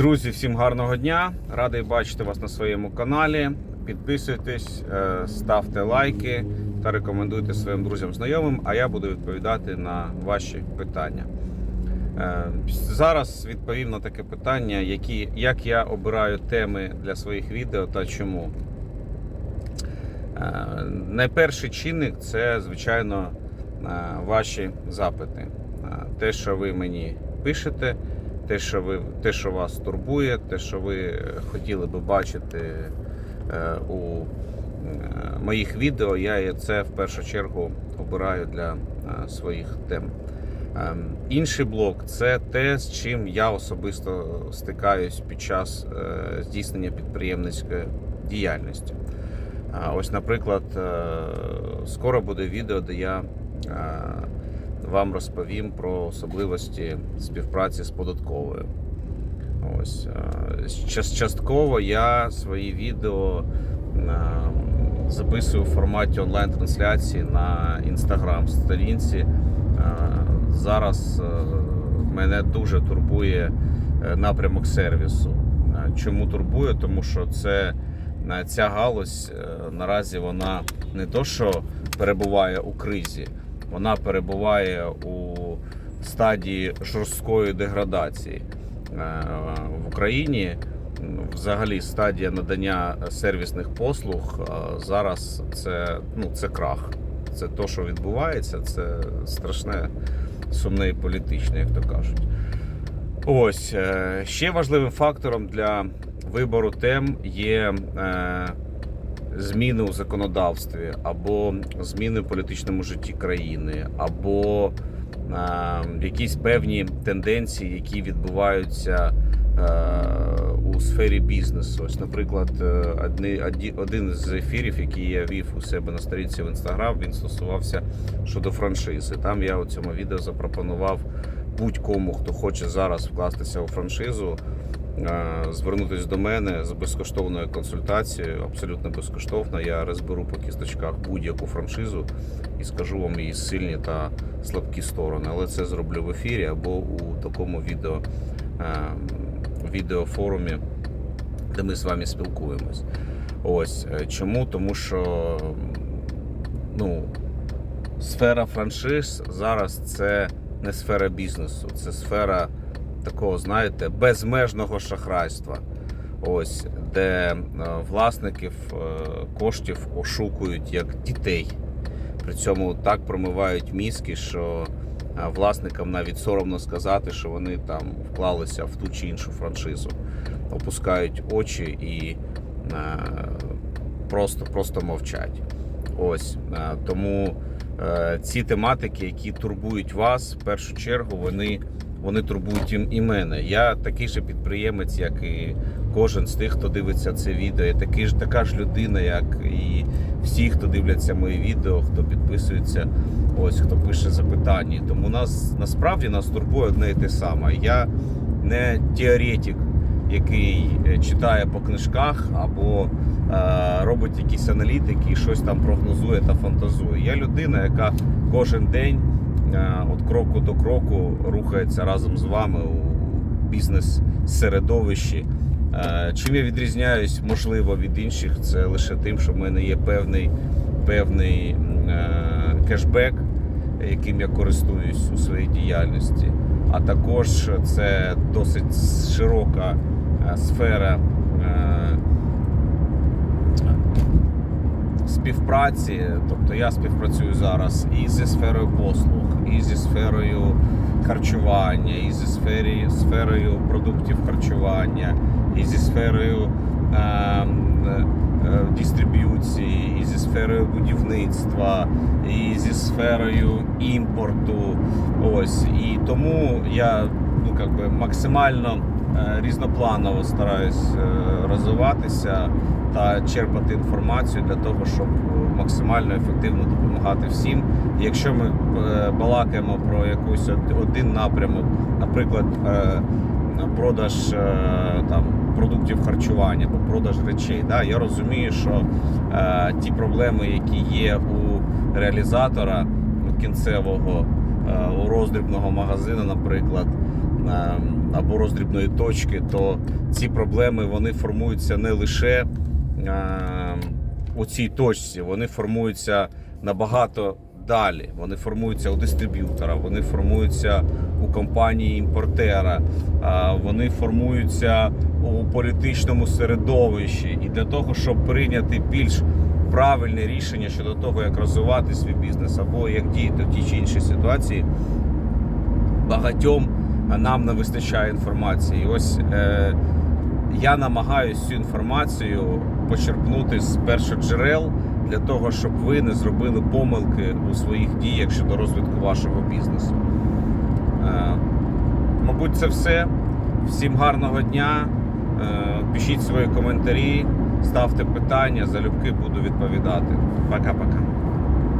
Друзі, всім гарного дня! Радий бачити вас на своєму каналі. Підписуйтесь, е, ставте лайки та рекомендуйте своїм друзям знайомим, а я буду відповідати на ваші питання. Е, Зараз відповім на таке питання, які, як я обираю теми для своїх відео та чому. Е, Найперший чинник це, звичайно, ваші запити. Те, що ви мені пишете, те, що ви, те, що вас турбує, те, що ви е, хотіли би бачити е, у е, моїх відео, я це в першу чергу обираю для своїх тем. Ем, Інший блок це те, з чим я особисто стикаюсь під час здійснення підприємницької діяльності. Ось, наприклад, скоро буде відео, де я вам розповім про особливості співпраці з податковою. Ось е, частково я свої відео е, записую в форматі онлайн-трансляції на інстаграм сторінці. Е, Зараз мене дуже турбує напрямок сервісу. Чому турбує? Тому що це ця галузь наразі вона не то, що перебуває у кризі, вона перебуває у стадії жорсткої деградації. Е, В Україні взагалі стадія надання сервісних послуг е, зараз це, ну, це крах. Це то, що відбувається, це страшне, сумне і політичне, як то кажуть. Ось е, ще важливим фактором для вибору тем є зміни у законодавстві, або зміни в політичному житті країни, або е, якісь певні тенденції, які відбуваються е, у сфері бізнесу. Ось, наприклад, е, один з ефірів, який я вів у себе на сторінці в інстаграм, він стосувався щодо франшизи. Там я у цьому відео запропонував будь-кому, хто хоче зараз вкластися у франшизу, звернутися до мене з безкоштовною консультацією, абсолютно безкоштовно. Я розберу по кісточках будь-яку франшизу і скажу вам її сильні та слабкі сторони. Але це зроблю в ефірі або у такому відео, е, відеофорумі, де ми з вами спілкуємось. Ось е, чому? Тому що ну, сфера франшиз зараз це не сфера бізнесу, це сфера такого, знаєте, безмежного шахрайства. Ось де е, власників е, коштів ошукують як дітей. При цьому так промивають мізки, що е, власникам навіть соромно сказати, що вони там вклалися в ту чи іншу франшизу, опускають очі і просто, просто мовчать. Ось тому ці тематики, які турбують вас, в першу чергу, вони, вони турбують і, мене. Я такий же підприємець, як і кожен з тих, хто дивиться це відео. Я такий ж така ж людина, як і всі, хто дивляться мої відео, хто підписується, ось хто пише запитання. Тому нас насправді нас турбує одне і те саме. Я не теоретик, який е, читає по книжках або е, робить якісь аналітики і щось там прогнозує та фантазує. Я людина, яка кожен день е, від кроку до кроку рухається разом з вами у бізнес-середовищі. Е, Чим я відрізняюсь, можливо, від інших, це лише тим, що в мене є певний, певний е, кешбек, яким я користуюсь у своїй діяльності. А також це досить широка сфера е, співпраці. Тобто я співпрацюю зараз і зі сферою послуг, і зі сферою харчування, і зі сфері, сферою продуктів харчування, і зі сферою е, е, дистриб'юції, і зі сферою будівництва, і зі сферою імпорту. Ось і тому я ну би максимально різнопланово стараюсь е, розвиватися та черпати інформацію для того, щоб е, максимально ефективно допомагати всім. Якщо ми е, балакаємо про якийсь один напрямок, наприклад, е, продаж е, там продуктів харчування або продаж речей, да, я розумію, що е, ті проблеми, які є у реалізатора ну, кінцевого е, у роздрібного магазину, наприклад. Або роздрібної точки, то ці проблеми вони формуються не лише у цій точці, вони формуються набагато далі. Вони формуються у дистриб'ютора, вони формуються у компанії імпортера, вони формуються у політичному середовищі. І для того, щоб прийняти більш правильне рішення щодо того, як розвивати свій бізнес або як діяти в тій чи іншій ситуації, багатьом нам не вистачає інформації. Ось е, я намагаюся цю інформацію почерпнути з першоджерел для того, щоб ви не зробили помилки у своїх діях щодо розвитку вашого бізнесу. Е, мабуть, це все. Всім гарного дня. Е, пишіть свої коментарі, ставте питання, залюбки буду відповідати. Пока-пока.